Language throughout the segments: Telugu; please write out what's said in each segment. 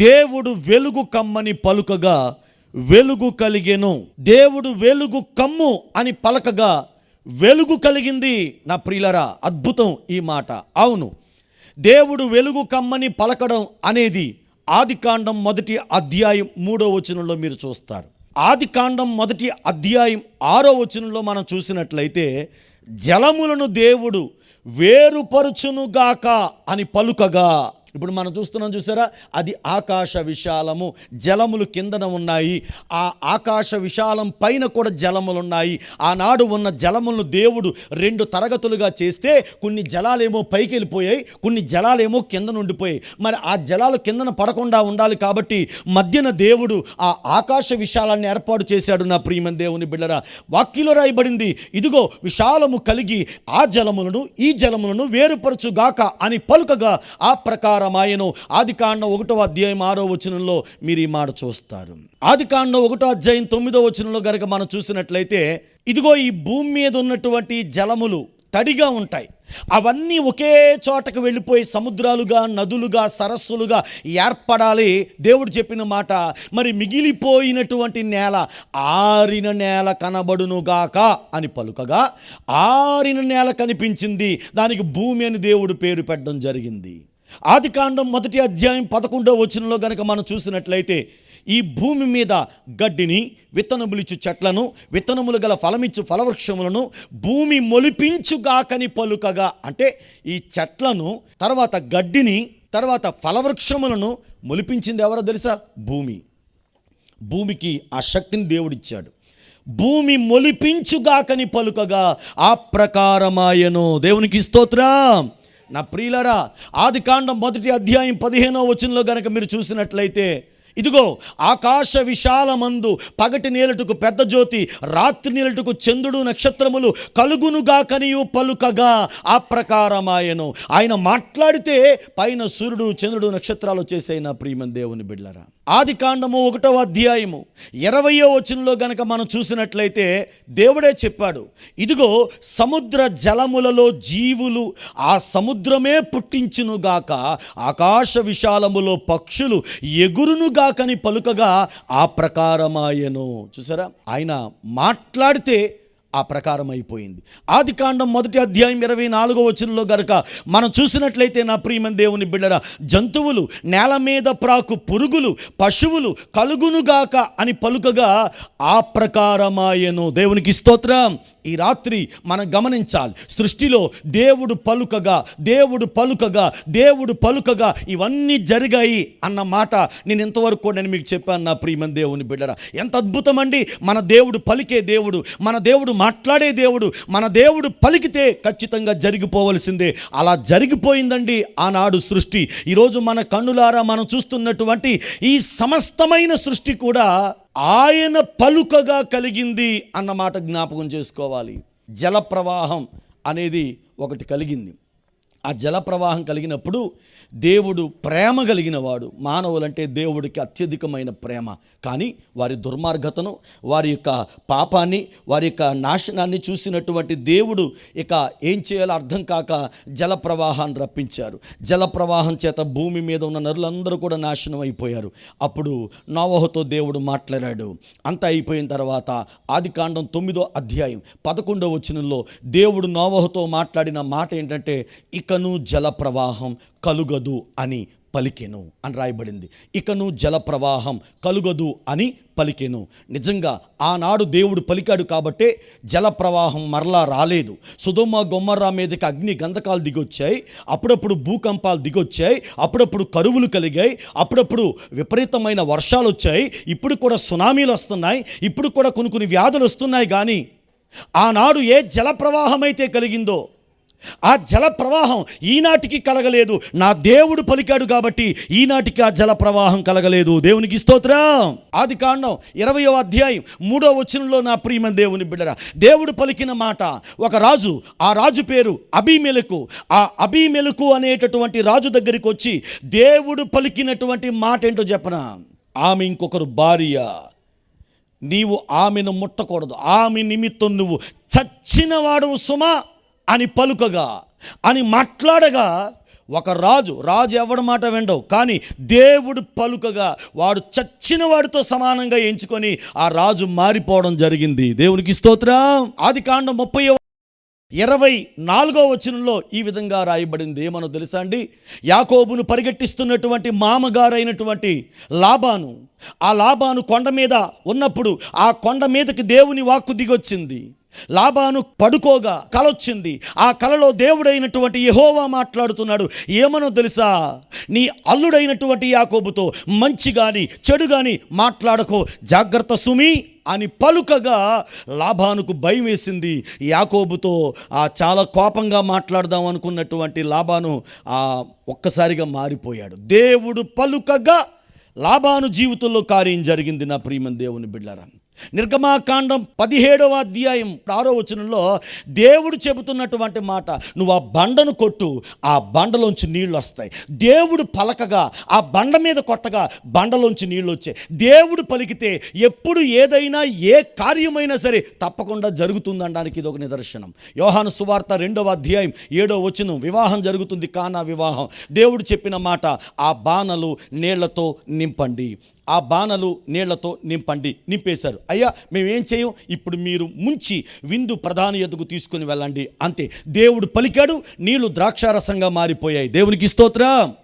దేవుడు వెలుగు కమ్మని పలుకగా వెలుగు కలిగెను. దేవుడు వెలుగు కమ్ము అని పలకగా వెలుగు కలిగింది. నా ప్రియులరా అద్భుతం ఈ మాట. అవును దేవుడు వెలుగు కమ్మని పలకడం అనేది ఆదికాండం మొదటి అధ్యాయం మూడో వచనంలో మీరు చూస్తారు. ఆదికాండం మొదటి అధ్యాయం ఆరో వచనంలో మనం చూసినట్లయితే జలములను దేవుడు వేరుపరుచునుగాక అని పలుకగా ఇప్పుడు మనం చూస్తున్నాం చూసారా? అది ఆకాశ విశాలము జలములు కిందన ఉన్నాయి. ఆ ఆకాశ విశాలం పైన కూడా జలములు ఉన్నాయి ఆనాడు ఉన్న జలములను దేవుడు రెండు తరగతులుగా చేస్తే కొన్ని జలాలేమో పైకి వెళ్ళిపోయాయి కొన్ని జలాలేమో కింద ఉండిపోయాయి. మరి ఆ జలాలు కిందన పడకుండా ఉండాలి కాబట్టి మధ్యన దేవుడు ఆ ఆకాశ విశాలాన్ని ఏర్పాటు చేశాడు. నా ప్రియమన్ దేవుని బిడ్డరా వాక్యలో రాయబడింది ఇదిగో విశాలము కలిగి ఆ జలములను ఈ జలములను వేరుపరచుగాక అని పలుకగా ఆ ప్రకారమాయను ఆది కాండం ఒకటో అధ్యాయం ఆరో వచనంలో మీరు ఈ మాట చూస్తారు. ఆది కాండం ఒకటో అధ్యాయం తొమ్మిదో వచనంలో గనక మనం చూసినట్లయితే ఇదిగో ఈ భూమి మీద ఉన్నటువంటి జలములు తడిగా ఉంటాయి. అవన్నీ ఒకే చోటకు వెళ్ళిపోయి సముద్రాలుగా నదులుగా సరస్సులుగా ఏర్పడాలి. దేవుడు చెప్పిన మాట మరి మిగిలిపోయినటువంటి నేల ఆరిన నేల కనబడునుగాక అని పలుకగా ఆరిన నేల కనిపించింది. దానికి భూమి అని దేవుడు పేరు పెట్టడం జరిగింది. ఆదికాండం మొదటి అధ్యాయం పదకొండో వచనంలో గనక మనం చూసినట్లయితే ఈ భూమి మీద గడ్డిని విత్తనములిచ్చు చెట్లను విత్తనములు గల ఫలమిచ్చు ఫలవృక్షములను భూమి మొలిపించుగాకని పలుకగా. అంటే ఈ చెట్లను తర్వాత గడ్డిని తర్వాత ఫలవృక్షములను మొలిపించింది ఎవరో తెలుసా? భూమి. భూమికి ఆ శక్తిని దేవుడిచ్చాడు. భూమి మొలిపించుగాకని పలుకగా. ఆ ప్రకారమాయను దేవునికి స్తోత్రం. నా ప్రియులరా ఆది కాండం మొదటి అధ్యాయం పదిహేనో వచనంలో గనక మీరు చూసినట్లయితే ఇదిగో ఆకాశ విశాలమందు పగటి నీలటుకు పెద్ద జ్యోతి రాత్రి నీలటుకు చంద్రుడు నక్షత్రములు కలుగునుగా కనియు పలుకగా ఆ ప్రకారమాయను. ఆయన మాట్లాడితే పైన సూర్యుడు చంద్రుడు నక్షత్రాలు చేసే నా ప్రియమన్ దేవుని బిడ్లరా ఆది కాండము ఒకటవ అధ్యాయము. ఇరవయో వచనంలో గనక మనం చూసినట్లయితే దేవుడే చెప్పాడు ఇదిగో సముద్ర జలములలో జీవులు ఆ సముద్రమే పుట్టించునుగాక ఆకాశ విశాలములో పక్షులు ఎగురునుగాకని పలుకగా ఆ ప్రకారమాయను. చూసారా? ఆయన మాట్లాడితే ఆ ప్రకారం అయిపోయింది ఆది కాండం మొదటి అధ్యాయం ఇరవై నాలుగో వచనంలో గనక మనం చూసినట్లయితే నా ప్రియమన్ దేవుని బిడ్డరా జంతువులు నేల మీద ప్రాకు పురుగులు పశువులు కలుగునుగాక అని పలుకగా ఆ ప్రకారమాయను. దేవునికి స్తోత్రం. ఈ రాత్రి మనం గమనించాలి. సృష్టిలో దేవుడు పలుకగా దేవుడు పలుకగా దేవుడు పలుకగా ఇవన్నీ జరిగాయి అన్న మాట నేను ఇంతవరకు కూడా నేను మీకు చెప్పాను నా ప్రియమని దేవుని బిడ్డరా. ఎంత అద్భుతం అండి మన దేవుడు పలికే దేవుడు మన దేవుడు మాట్లాడే దేవుడు మన దేవుడు పలికితే ఖచ్చితంగా జరిగిపోవలసిందే. అలా జరిగిపోయిందండి ఆనాడు సృష్టి. ఈరోజు మన కన్నులారా మనం చూస్తున్నటువంటి ఈ సమస్తమైన సృష్టి కూడా ఆయన పలుకగా కలిగింది అన్నమాట జ్ఞాపకం చేసుకోవాలి. జలప్రవాహం అనేది ఒకటి కలిగింది. ఆ జల ప్రవాహం కలిగినప్పుడు దేవుడు ప్రేమ కలిగిన వాడు మానవులంటే దేవుడికి అత్యధికమైన ప్రేమ. కానీ వారి దుర్మార్గతను వారి యొక్క పాపాన్ని వారి యొక్క నాశనాన్ని చూసినటువంటి దేవుడు ఇక ఏం చేయాలో అర్థం కాక జల ప్రవాహాన్ని రప్పించారు. జల ప్రవాహం చేత భూమి మీద ఉన్న నరులందరూ కూడా నాశనం అయిపోయారు. అప్పుడు నోవహతో దేవుడు మాట్లాడాడు. అంత అయిపోయిన తర్వాత ఆది కాండం తొమ్మిదో అధ్యాయం పదకొండో వచనంలో దేవుడు నోవహతో మాట్లాడిన మాట ఏంటంటే ఇకను జల ప్రవాహం కలుగదు అని పలికెను అని రాయబడింది. ఇకను జల ప్రవాహం కలుగదు అని పలికెను. నిజంగా ఆనాడు దేవుడు పలికాడు కాబట్టే జల ప్రవాహం మరలా రాలేదు. సుధుమ గొమ్మర్రా మీదకి అగ్ని గంధకాలు దిగొచ్చాయి. అప్పుడప్పుడు భూకంపాలు దిగొచ్చాయి. అప్పుడప్పుడు కరువులు కలిగాయి. అప్పుడప్పుడు విపరీతమైన వర్షాలు వచ్చాయి. ఇప్పుడు కూడా సునామీలు వస్తున్నాయి. ఇప్పుడు కూడా కొన్ని కొన్ని వ్యాధులు వస్తున్నాయి కానీ ఆనాడు ఏ జల ప్రవాహం అయితే కలిగిందో ఆ జల ప్రవాహం ఈనాటికి కలగలేదు. నా దేవుడు పలికాడు కాబట్టి ఈనాటికి ఆ జల ప్రవాహం కలగలేదు. దేవునికి స్తోత్రం. ఆది కాండం ఇరవయో అధ్యాయం మూడో వచనంలో నా ప్రియమ దేవుని బిడ్డరా దేవుడు పలికిన మాట ఒక రాజు ఆ రాజు పేరు అభిమెలకు ఆ అభిమెలకు అనేటటువంటి రాజు దగ్గరికి వచ్చి దేవుడు పలికినటువంటి మాట ఏంటో చెప్పనా? ఆమె ఇంకొకరు భార్య. నీవు ఆమెను ముట్టకూడదు. ఆమె నిమిత్తం నువ్వు చచ్చినవాడు సుమా. అని పలుకగా అని మాట్లాడగా ఒక రాజు రాజు ఎవడి మాట వినడవు కానీ దేవుడు పలుకగా వాడు చచ్చిన వాడితో సమానంగా ఎంచుకొని ఆ రాజు మారిపోవడం జరిగింది. దేవునికి స్తోత్రం. ఆది కాండం ముప్పై ఇరవై నాలుగో వచనంలో ఈ విధంగా రాయబడింది. ఏమనో తెలుసా అండి? యాకోబును పరిగెట్టిస్తున్నటువంటి మామగారైనటువంటి లాబాను ఆ లాబాను కొండ మీద ఉన్నప్పుడు ఆ కొండ మీదకి దేవుని వాక్కు దిగొచ్చింది. లాభాను పడుకోగా కలొచ్చింది. ఆ కలలో దేవుడైనటువంటి యహోవా మాట్లాడుతున్నాడు. ఏమనో తెలుసా? నీ అల్లుడైనటువంటి యాకోబుతో మంచి కానీ చెడు కానీ మాట్లాడకో. జాగ్రత్త సుమి అని పలుకగా లాభానుకు భయం వేసింది. యాకోబుతో ఆ చాలా కోపంగా మాట్లాడదాం అనుకున్నటువంటి లాభాను ఆ ఒక్కసారిగా మారిపోయాడు. దేవుడు పలుకగా లాభాను జీవితంలో కార్యం జరిగింది నా ప్రియమన్ దేవుని బిడ్డారా నిర్గమాకాండం పదిహేడవ అధ్యాయం ఆరో వచనంలో దేవుడు చెబుతున్నటువంటి మాట నువ్వు ఆ బండను కొట్టు ఆ బండలోంచి నీళ్ళు వస్తాయి. దేవుడు పలకగా ఆ బండ మీద కొట్టగా బండలోంచి నీళ్ళు వచ్చాయి. దేవుడు పలికితే ఎప్పుడు ఏదైనా ఏ కార్యమైనా సరే తప్పకుండా జరుగుతుందనడానికి ఇది ఒక నిదర్శనం. యోహాను సువార్త రెండవ అధ్యాయం ఏడో వచనం వివాహం జరుగుతుంది కానా వివాహం. దేవుడు చెప్పిన మాట ఆ బాణలు నీళ్ళతో నింపండి. ఆ బాణలు నీళ్ళతో నింపండి నింపేశారు. అయ్యా మేమేం చేయం? ఇప్పుడు మీరు ముంచి విందు ప్రధాన ఎదుగు తీసుకుని వెళ్ళండి. అంతే. దేవుడు పలికాడు నీళ్ళు ద్రాక్షారసంగా మారిపోయాయి. దేవునికి స్తోత్రం.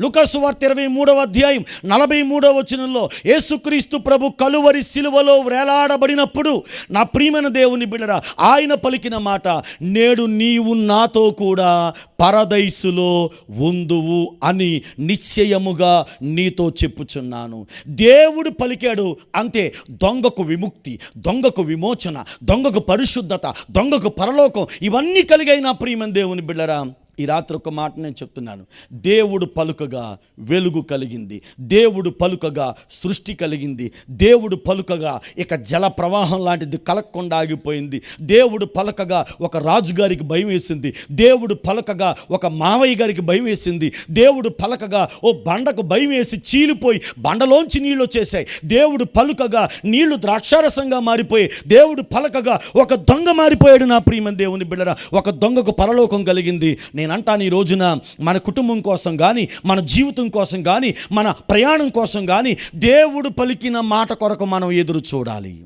లుకాసు వార్త ఇరవై మూడవ అధ్యాయం నలభై మూడవ వచనంలో యేసుక్రీస్తు ప్రభు కలువరి శిలువలో వేలాడబడినప్పుడు నా ప్రియమైన దేవుని బిడరా ఆయన పలికిన మాట నేడు నీవు నాతో కూడా పరదైసులో ఉందువు అని నిశ్చయముగా నీతో చెప్పుచున్నాను. దేవుడు పలికాడు అంతే దొంగకు విముక్తి దొంగకు విమోచన దొంగకు పరిశుద్ధత దొంగకు పరలోకం ఇవన్నీ కలిగైన నా ప్రియమైన దేవుని బిళ్ళరా ఈ రాత్రి ఒక మాట నేను చెప్తున్నాను. దేవుడు పలుకగా వెలుగు కలిగింది. దేవుడు పలుకగా సృష్టి కలిగింది. దేవుడు పలుకగా ఇక జల ప్రవాహం లాంటిది కలగకుండా ఆగిపోయింది. దేవుడు పలకగా ఒక రాజుగారికి భయం వేసింది. దేవుడు పలకగా ఒక మావయ్య గారికి భయం వేసింది. దేవుడు పలకగా ఓ బండకు భయం వేసి చీలిపోయి బండలోంచి నీళ్ళు వచ్చేసాయి దేవుడు పలుకగా నీళ్ళు ద్రాక్షారసంగా మారిపోయి దేవుడు పలకగా ఒక దొంగ మారిపోయాడు నా ప్రియమని దేవుని బిడ్డరా. ఒక దొంగకు పరలోకం కలిగింది. నేను అంటాను ఈ రోజున మన కుటుంబం కోసం కానీ మన జీవితం కోసం కానీ మన ప్రయాణం కోసం కానీ దేవుడు పలికిన మాట కొరకు మనం ఎదురు చూడాలి.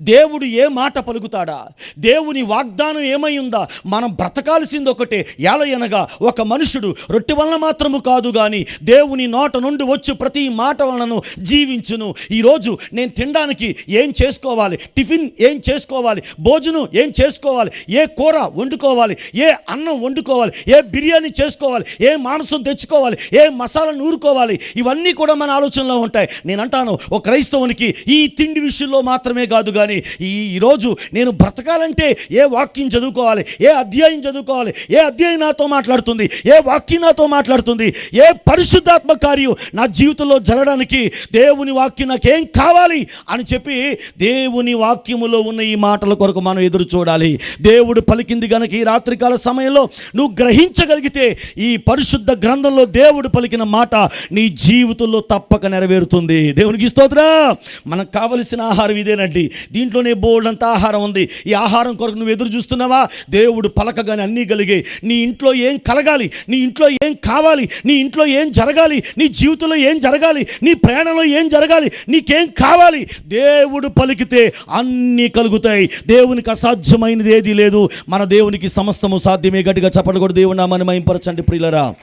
దేవుడు ఏ మాట పలుకుతాడా? దేవుని వాగ్దానం ఏమై ఉందా? మనం బ్రతకాల్సింది ఒకటే ఎలయనగా ఒక మనుషుడు రొట్టె వలన మాత్రము కాదు కానీ దేవుని నోట నుండి వచ్చి ప్రతి మాట వలనను జీవించును. ఈరోజు నేను తినడానికి ఏం చేసుకోవాలి? టిఫిన్ ఏం చేసుకోవాలి? భోజనం ఏం చేసుకోవాలి? ఏ కూర వండుకోవాలి? ఏ అన్నం వండుకోవాలి? ఏ బిర్యానీ చేసుకోవాలి? ఏ మాంసం తెచ్చుకోవాలి? ఏ మసాలా నూరుకోవాలి? ఇవన్నీ కూడా మన ఆలోచనలో ఉంటాయి. నేను అంటాను ఒక క్రైస్తవునికి ఈ తిండి విషయంలో మాత్రమే కాదు కానీ ఈ ఈరోజు నేను బ్రతకాలంటే ఏ వాక్యం చదువుకోవాలి? ఏ అధ్యాయం చదువుకోవాలి? ఏ అధ్యాయం నాతో మాట్లాడుతుంది? ఏ వాక్యం నాతో మాట్లాడుతుంది? ఏ పరిశుద్ధాత్మ కార్యం నా జీవితంలో జరగడానికి దేవుని వాక్యం నాకేం కావాలి అని చెప్పి దేవుని వాక్యములో ఉన్న ఈ మాటల కొరకు మనం ఎదురు చూడాలి. దేవుడు పలికింది కనుక ఈ రాత్రికాల సమయంలో నువ్వు గ్రహించగలిగితే ఈ పరిశుద్ధ గ్రంథంలో దేవుడు పలికిన మాట నీ జీవితంలో తప్పక నెరవేరుతుంది. దేవునికి స్తోత్రం. మనకు కావలసిన ఆహారం ఇదేనండి. దీంట్లోనే బోల్డ్ అంత ఆహారం ఉంది. ఈ ఆహారం కొరకు నువ్వు ఎదురు చూస్తున్నావా? దేవుడు పలకగానే అన్నీ కలిగే. నీ ఇంట్లో ఏం కలగాలి? నీ ఇంట్లో ఏం కావాలి? నీ ఇంట్లో ఏం జరగాలి? నీ జీవితంలో ఏం జరగాలి? నీ ప్రయాణంలో ఏం జరగాలి? నీకేం కావాలి? దేవుడు పలికితే అన్నీ కలుగుతాయి. దేవునికి అసాధ్యమైనది ఏది లేదు. మన దేవునికి సమస్తము సాధ్యమే. గట్టిగా చెప్పడం కూడా దేవుడు నామని మహింపరచండి ప్రియులరా.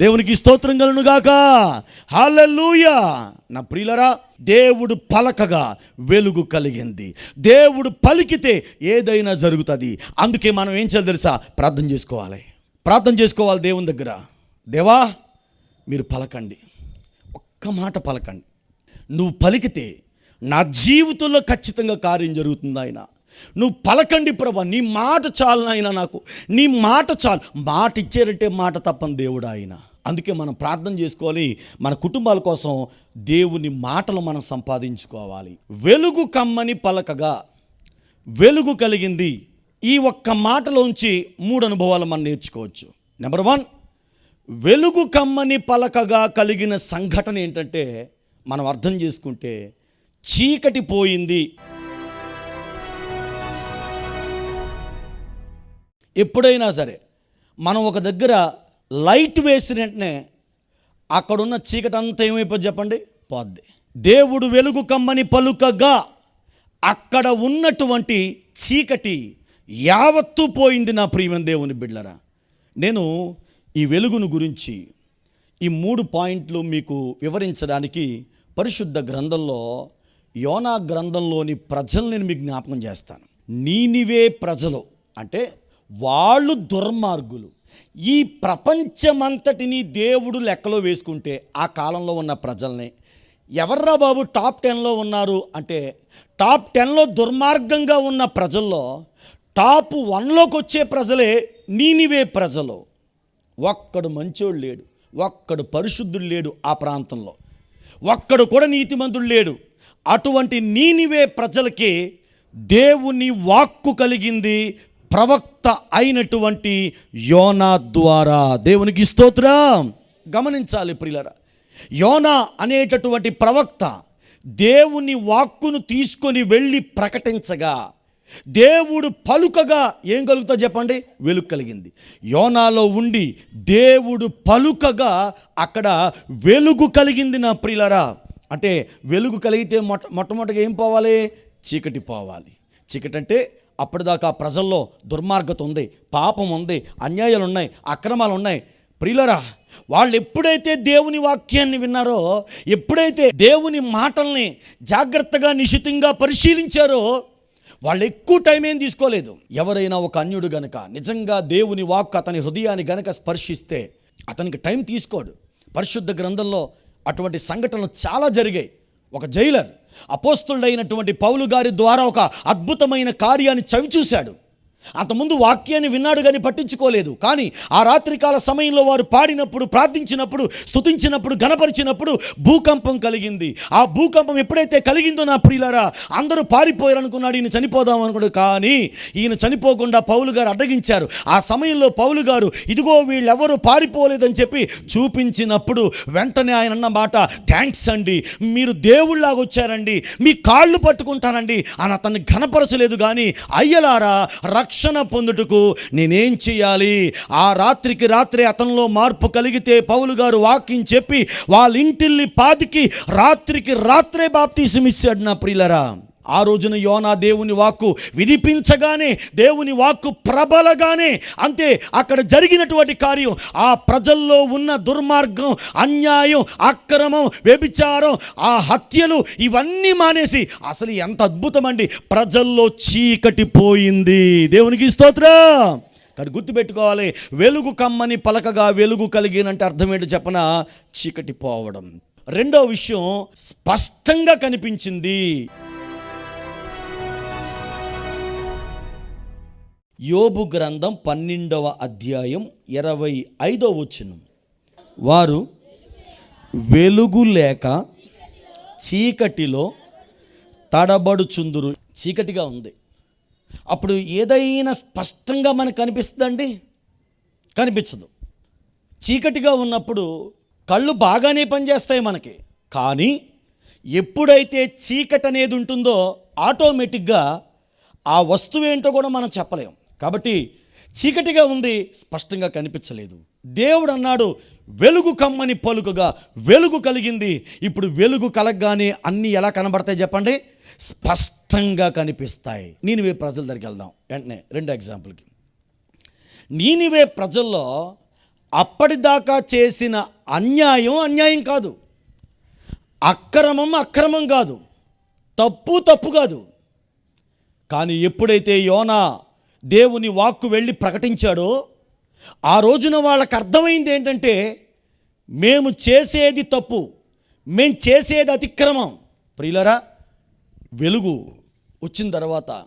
దేవునికి స్తోత్రం కలను గాక హల్లెలూయా. నా ప్రియులరా దేవుడు పలకగా వెలుగు కలిగింది. దేవుడు పలికితే ఏదైనా జరుగుతుంది. అందుకే మనం ఏం చేయాలి తెలుసా? ప్రార్థన చేసుకోవాలి. ప్రార్థన చేసుకోవాలి దేవుని దగ్గర. దేవా మీరు పలకండి. ఒక్క మాట పలకండి. నువ్వు పలికితే నా జీవితంలో ఖచ్చితంగా కార్యం జరుగుతుంది ఆయన. నువ్వు పలకండి ప్రభా నీ మాట చాలు ఆయన నాకు? నీ మాట చాలు. మాట ఇచ్చారంటే మాట తప్పని దేవుడు ఆయన. అందుకే మనం ప్రార్థన చేసుకోవాలి. మన కుటుంబాల కోసం దేవుని మాటలు మనం సంపాదించుకోవాలి. వెలుగు కమ్మని పలకగా వెలుగు కలిగింది. ఈ ఒక్క మాటలోంచి మూడు అనుభవాలు మనం నేర్చుకోవచ్చు. నెంబర్ వన్ వెలుగు కమ్మని పలకగా కలిగిన సంఘటన ఏంటంటే మనం అర్థం చేసుకుంటే చీకటి పోయింది. ఎప్పుడైనా సరే మనం ఒక దగ్గర లైట్ వేసిన వెంటనే అక్కడున్న చీకటి అంతా ఏమైపోద్ది చెప్పండి? పోద్ది. దేవుడు వెలుగు కమ్మని పలుకగా అక్కడ ఉన్నటువంటి చీకటి యావత్తు పోయింది నా ప్రియమైన దేవుని బిడ్డరా నేను ఈ వెలుగును గురించి ఈ మూడు పాయింట్లు మీకు వివరించడానికి పరిశుద్ధ గ్రంథంలో యోనా గ్రంథంలోని ప్రజల్ని నేను మీకు జ్ఞాపకం చేస్తాను. నీనివే ప్రజలు అంటే వాళ్ళు దుర్మార్గులు. ఈ ప్రపంచమంతటిని దేవుడు లెక్కలో వేసుకుంటే ఆ కాలంలో ఉన్న ప్రజల్ని ఎవర్రా బాబు టాప్ టెన్లో ఉన్నారు అంటే టాప్ టెన్లో దుర్మార్గంగా ఉన్న ప్రజల్లో టాప్ వన్లోకి వచ్చే ప్రజలే నీనివే ప్రజలు. ఒక్కడు మంచోడు లేడు. ఒక్కడు పరిశుద్ధుడు లేడు ఆ ప్రాంతంలో. ఒక్కడు కూడా నీతిమంతుడు లేడు. అటువంటి నీనివే ప్రజలకి దేవుని వాక్కు కలిగింది ప్రవక్త అయినటువంటి యోనా ద్వారా దేవునికి స్తోత్రం. గమనించాలి ప్రియులరా యోనా అనేటటువంటి ప్రవక్త దేవుని వాక్కును తీసుకొని వెళ్ళి ప్రకటించగా దేవుడు పలుకగా ఏం కలుగుతా చెప్పండి? వెలుగు కలిగింది. యోనాలో ఉండి దేవుడు పలుకగా అక్కడ వెలుగు కలిగింది నా ప్రియులరా. అంటే వెలుగు కలిగితే మొట్ట మొట్టమొదటిగా ఏం పోవాలి? చీకటి పోవాలి. చీకటి అంటే అప్పటిదాకా ప్రజల్లో దుర్మార్గత ఉంది పాపం ఉంది అన్యాయాలు ఉన్నాయి అక్రమాలు ఉన్నాయి ప్రియులరా వాళ్ళు ఎప్పుడైతే దేవుని వాక్యాన్ని విన్నారో ఎప్పుడైతే దేవుని మాటల్ని జాగ్రత్తగా నిశితంగా పరిశీలించారో వాళ్ళు ఎక్కువ టైం ఏం తీసుకోలేదు. ఎవరైనా ఒక అన్యుడు గనక నిజంగా దేవుని వాక్ అతని హృదయాన్ని గనక స్పర్శిస్తే అతనికి టైం తీసుకోడు. పరిశుద్ధ గ్రంథంలో అటువంటి సంఘటనలు చాలా జరిగాయి. ఒక జైలర్ అపోస్తుడైనటువంటి పౌలు గారి ద్వారా ఒక అద్భుతమైన కార్యాన్ని చవిచూశాడు. అంతకుముందు వాక్యాన్ని విన్నాడు కానీ పట్టించుకోలేదు. కానీ ఆ రాత్రికాల సమయంలో వారు పాడినప్పుడు ప్రార్థించినప్పుడు స్తుతించినప్పుడు గణపరిచినప్పుడు భూకంపం కలిగింది. ఆ భూకంపం ఎప్పుడైతే కలిగిందో నా ప్రియులారా అందరూ పారిపోయారు అనుకున్నాడు ఈయన చనిపోదాం అనుకున్నాడు. కానీ ఈయన చనిపోకుండా పౌలు గారు అడ్డగించారు. ఆ సమయంలో పౌలు గారు ఇదిగో వీళ్ళెవరూ పారిపోలేదని చెప్పి చూపించినప్పుడు వెంటనే ఆయన అన్న మాట థ్యాంక్స్ అండి. మీరు దేవుళ్ళలాగా వచ్చారండి. మీ కాళ్ళు పట్టుకుంటానండి. అని అతన్ని ఘనపరచలేదు. కానీ అయ్యలారా రక్ష రక్షణ పొందుటకు నేనేం చేయాలి? ఆ రాత్రికి రాత్రే అతనిలో మార్పు కలిగితే పౌలు గారు వాక్యం చెప్పి వాళ్ళ ఇంటిల్ని పాతికి రాత్రికి రాత్రే బాప్తీసం ఇచ్చాడు నా ప్రియులరా. ఆ రోజున యోనా దేవుని వాక్కు వినిపించగానే దేవుని వాక్కు ప్రబలగానే అంతే అక్కడ జరిగినటువంటి కార్యం ఆ ప్రజల్లో ఉన్న దుర్మార్గం అన్యాయం అక్రమం వ్యభిచారం ఆ హత్యలు ఇవన్నీ మానేసి అసలు ఎంత అద్భుతం అండి ప్రజల్లో చీకటి పోయింది. దేవునికి స్తోత్రం. ఇక్కడ గుర్తుపెట్టుకోవాలి వెలుగు కమ్మని పలకగా వెలుగు కలిగినంటే అర్థం ఏంటో చెప్పన? చీకటి పోవడం. రెండో విషయం స్పష్టంగా కనిపించింది. యోబు గ్రంథం పన్నెండవ అధ్యాయం ఇరవై ఐదో వచనం. వారు వెలుగు లేక చీకటిలో తడబడుచుందురు. చీకటిగా ఉంది. అప్పుడు ఏదైనా స్పష్టంగా మనకు కనిపిస్తుందండి కనిపించదు. చీకటిగా ఉన్నప్పుడు కళ్ళు బాగానే పనిచేస్తాయి మనకి. కానీ ఎప్పుడైతే చీకటి అనేది ఉంటుందో ఆటోమేటిక్గా ఆ వస్తువు ఏంటో కూడా మనం చెప్పలేం. కాబట్టి చీకటిగా ఉంది స్పష్టంగా కనిపించలేదు. దేవుడు అన్నాడు వెలుగు కమ్మని పలుకుగా వెలుగు కలిగింది. ఇప్పుడు వెలుగు కలగగానే అన్నీ ఎలా కనబడతాయి చెప్పండి? స్పష్టంగా కనిపిస్తాయి. నీనివే ప్రజల దగ్గరికి వెళ్దాం. వెంటనే రెండు ఎగ్జాంపుల్కి. నీనివే ప్రజల్లో అప్పటిదాకా చేసిన అన్యాయం అన్యాయం కాదు. అక్రమం అక్రమం కాదు. తప్పు తప్పు కాదు. కానీ ఎప్పుడైతే యోనా దేవుని వాక్కు వెళ్ళి ప్రకటించాడో ఆ రోజున వాళ్ళకి అర్థమైంది ఏంటంటే మేము చేసేది తప్పు మేము చేసేది అతిక్రమం. ప్రియులరా వెలుగు వచ్చిన తర్వాత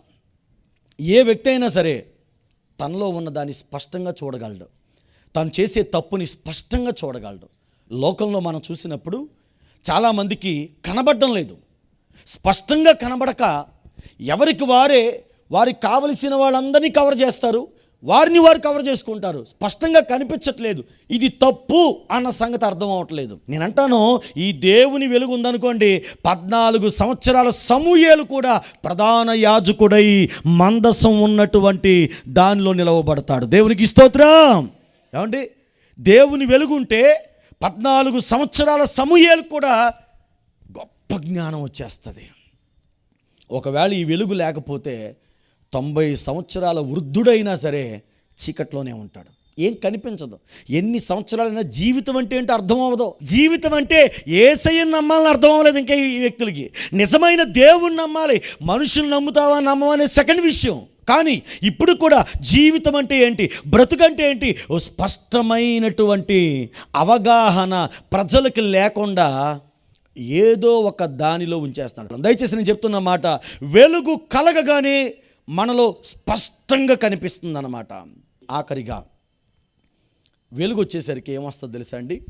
ఏ వ్యక్తి అయినా సరే తనలో ఉన్న దాన్ని స్పష్టంగా చూడగలడు. తను చేసే తప్పుని స్పష్టంగా చూడగలడు. లోకంలో మనం చూసినప్పుడు చాలామందికి కనబడడం లేదు. స్పష్టంగా కనబడక ఎవరికి వారే వారికి కావలసిన వాళ్ళందరినీ కవర్ చేస్తారు. వారిని వారు కవర్ చేసుకుంటారు. స్పష్టంగా కనిపించట్లేదు. ఇది తప్పు అన్న సంగతి అర్థం అవ్వట్లేదు నేను అంటాను ఈ దేవుని వెలుగు ఉందనుకోండి పద్నాలుగు సంవత్సరాల సమూహేలు కూడా ప్రధాన యాజకుడై మందసం ఉన్నటువంటి దానిలో నిలవబడతాడు. దేవునికి స్తోత్రం. ఏమండి? దేవుని వెలుగుంటే పద్నాలుగు సంవత్సరాల సమూహేలు కూడా గొప్ప జ్ఞానం వచ్చేస్తుంది. ఒకవేళ ఈ వెలుగు లేకపోతే తొంభై సంవత్సరాల వృద్ధుడైనా సరే చీకట్లోనే ఉంటాడు. ఏం కనిపించదు. ఎన్ని సంవత్సరాలైనా జీవితం అంటే ఏంటో అర్థం అవ్వదు. జీవితం అంటే ఏసయ్యని నమ్మాలని అర్థం అవ్వలేదు ఇంకా ఈ వ్యక్తులకి. నిజమైన దేవుణ్ణి నమ్మాలి. మనుషులు నమ్ముతావా నమ్మవనే సెకండ్ విషయం. కానీ ఇప్పుడు కూడా జీవితం అంటే ఏంటి బ్రతుకంటే ఏంటి ఓ స్పష్టమైనటువంటి అవగాహన ప్రజలకు లేకుండా ఏదో ఒక దానిలో ఉంచేస్తాడు. దయచేసి నేను చెప్తున్న మాట వెలుగు కలగగానే మనలో స్పష్టంగా కనిపిస్తుంది అనమాట ఆఖరిగా వెలుగు వచ్చేసరికి ఏమొస్తుంది తెలుసా అండి?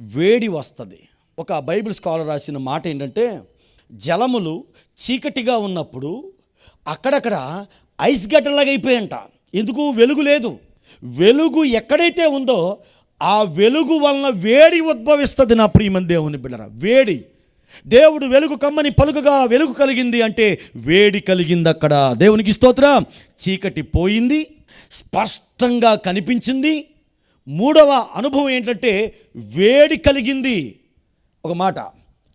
వేడి వస్తుంది. ఒక బైబిల్ స్కాలర్ రాసిన మాట ఏంటంటే జలములు చీకటిగా ఉన్నప్పుడు అక్కడక్కడ ఐస్ గడ్డలాగా అయిపోయంట. ఎందుకు? వెలుగు లేదు. వెలుగు ఎక్కడైతే ఉందో ఆ వెలుగు వలన వేడి ఉద్భవిస్తుంది నా ప్రియమని దేవుని బిడ్డరా. వేడి. దేవుడు వెలుగు కమ్మని పలుకగా వెలుగు కలిగింది అంటే వేడి కలిగింది అక్కడ దేవునికి స్తోత్రం. చీకటి పోయింది స్పష్టంగా కనిపించింది. మూడవ అనుభవం ఏంటంటే వేడి కలిగింది. ఒక మాట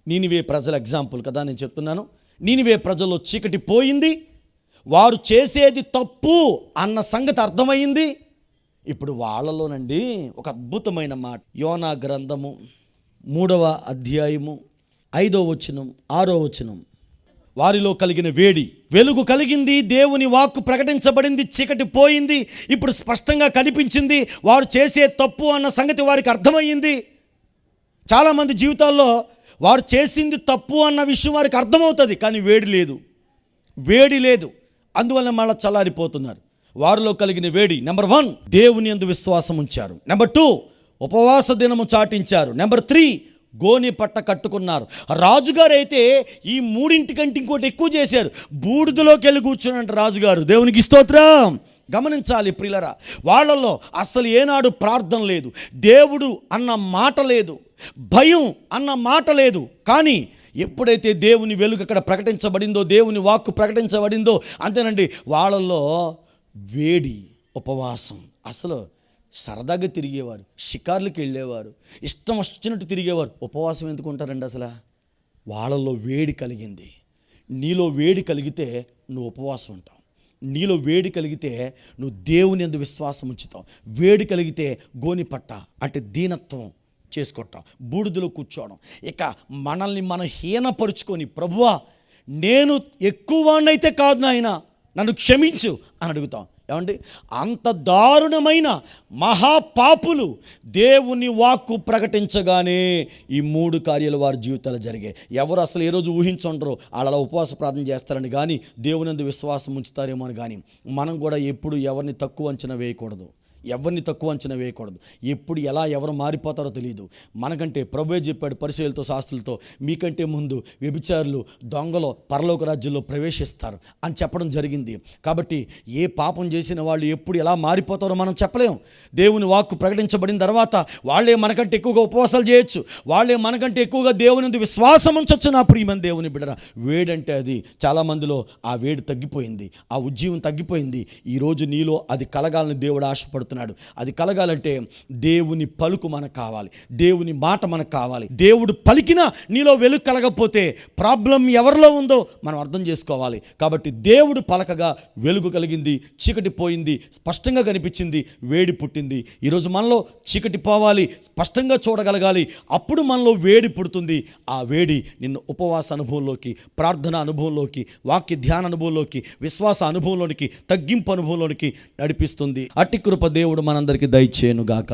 నీనివే ప్రజల ఎగ్జాంపుల్ కదా నేను చెప్తున్నాను. నీనివే ప్రజల్లో చీకటి పోయింది. వారు చేసేది తప్పు అన్న సంగతి అర్థమైంది. ఇప్పుడు వాళ్ళలోనండి ఒక అద్భుతమైన మాట. యోనా గ్రంథము మూడవ అధ్యాయము ఐదో వచనం ఆరో వచనం. వారిలో కలిగిన వేడి వెలుగు కలిగింది దేవుని వాక్కు ప్రకటించబడింది చీకటి పోయింది ఇప్పుడు స్పష్టంగా కనిపించింది వారు చేసే తప్పు అన్న సంగతి వారికి అర్థమయ్యింది. చాలామంది జీవితాల్లో వారు చేసింది తప్పు అన్న విషయం వారికి అర్థమవుతుంది కానీ వేడి లేదు. వేడి లేదు. అందువల్ల మళ్ళీ చల్లారిపోతున్నారు. వారిలో కలిగిన వేడి నెంబర్ వన్ దేవుని అందు విశ్వాసం ఉంచారు. నెంబర్ టూ ఉపవాస దినము చాటించారు. నెంబర్ త్రీ గోని పట్ట కట్టుకున్నారు. రాజుగారు అయితే ఈ మూడింటికంటే ఇంకోటి ఎక్కువ చేశారు. బూడిదలోకి వెళ్ళి కూర్చున్నట్టు రాజుగారు. దేవునికి స్తోత్రం. గమనించాలి ప్రిలరా వాళ్ళల్లో అసలు ఏనాడు ప్రార్థన లేదు. దేవుడు అన్న మాట లేదు. భయం అన్న మాట లేదు. కానీ ఎప్పుడైతే దేవుని వెలుగు అక్కడ ప్రకటించబడిందో దేవుని వాక్కు ప్రకటించబడిందో అంతేనండి వాళ్ళల్లో వేడి ఉపవాసం. అసలు సరదాగా తిరిగేవారు షికార్లకు వెళ్ళేవారు ఇష్టం వచ్చినట్టు తిరిగేవారు. ఉపవాసం ఎందుకు ఉంటారండి అసలు? వాళ్ళల్లో వేడి కలిగింది. నీలో వేడి కలిగితే నువ్వు ఉపవాసం ఉంటావు. నీలో వేడి కలిగితే నువ్వు దేవుని ఎందు విశ్వాసం ఉంచుతావు. వేడి కలిగితే గోని పట్ట అంటే దీనత్వం చేసుకుంటాం. బూడిదలో కూర్చోవడం. ఇక మనల్ని మనం హీనపరుచుకొని ప్రభువా నేను ఎక్కువ వాడినైతే కాదు నాయన నన్ను క్షమించు అని అడుగుతాం. ఏమండి? అంత దారుణమైన మహాపాపులు దేవుని వాక్కు ప్రకటించగానే ఈ మూడు కార్యాలు వారి జీవితాలు జరిగాయి. ఎవరు అసలు ఏ రోజు ఊహించుండరు? వాళ్ళ ఉపవాస ప్రార్థన చేస్తారని కానీ దేవునందు విశ్వాసం ఉంచుతారేమో అని కానీ మనం కూడా ఎప్పుడు ఎవరిని తక్కువ అంచనా వేయకూడదు. ఎవరిని తక్కువ అంచనా వేయకూడదు. ఎప్పుడు ఎలా ఎవరు మారిపోతారో తెలియదు మనకంటే ప్రభువే చెప్పాడు పరిశీలతో శాస్త్రులతో మీకంటే ముందు వ్యభిచారులు దొంగలు పరలోక రాజ్యంలో ప్రవేశిస్తారు అని చెప్పడం జరిగింది. కాబట్టి ఏ పాపం చేసిన వాళ్ళు ఎప్పుడు ఎలా మారిపోతారో మనం చెప్పలేం. దేవుని వాక్కు ప్రకటించబడిన తర్వాత వాళ్ళే మనకంటే ఎక్కువగా ఉపవాసాలు చేయొచ్చు. వాళ్ళే మనకంటే ఎక్కువగా దేవుని విశ్వాసం ఉంచొచ్చు నా ప్రియమని దేవుని బిడరా వేడంటే అది చాలామందిలో ఆ వేడి తగ్గిపోయింది. ఆ ఉజ్జీవం తగ్గిపోయింది. ఈరోజు నీలో అది కలగాలని దేవుడు ఆశపడుతున్నాడు అది కలగాలంటే దేవుని పలుకు మనకు కావాలి. దేవుని మాట మనకు కావాలి. దేవుడు పలికినా నీలో వెలుగు కలగకపోతే ప్రాబ్లం ఎవరిలో ఉందో మనం అర్థం చేసుకోవాలి. కాబట్టి దేవుడు పలకగా వెలుగు కలిగింది చీకటి పోయింది స్పష్టంగా కనిపించింది వేడి పుట్టింది. ఈరోజు మనలో చీకటి పోవాలి స్పష్టంగా చూడగలగాలి. అప్పుడు మనలో వేడి పుడుతుంది. ఆ వేడి నిన్ను ఉపవాస అనుభవంలోకి ప్రార్థన అనుభవంలోకి వాక్య ధ్యాన అనుభవంలోకి విశ్వాస అనుభవంలోనికి తగ్గింపు అనుభవంలోనికి నడిపిస్తుంది. అట్టి కృప దేవుడు మనందరికీ దయచేయను గాక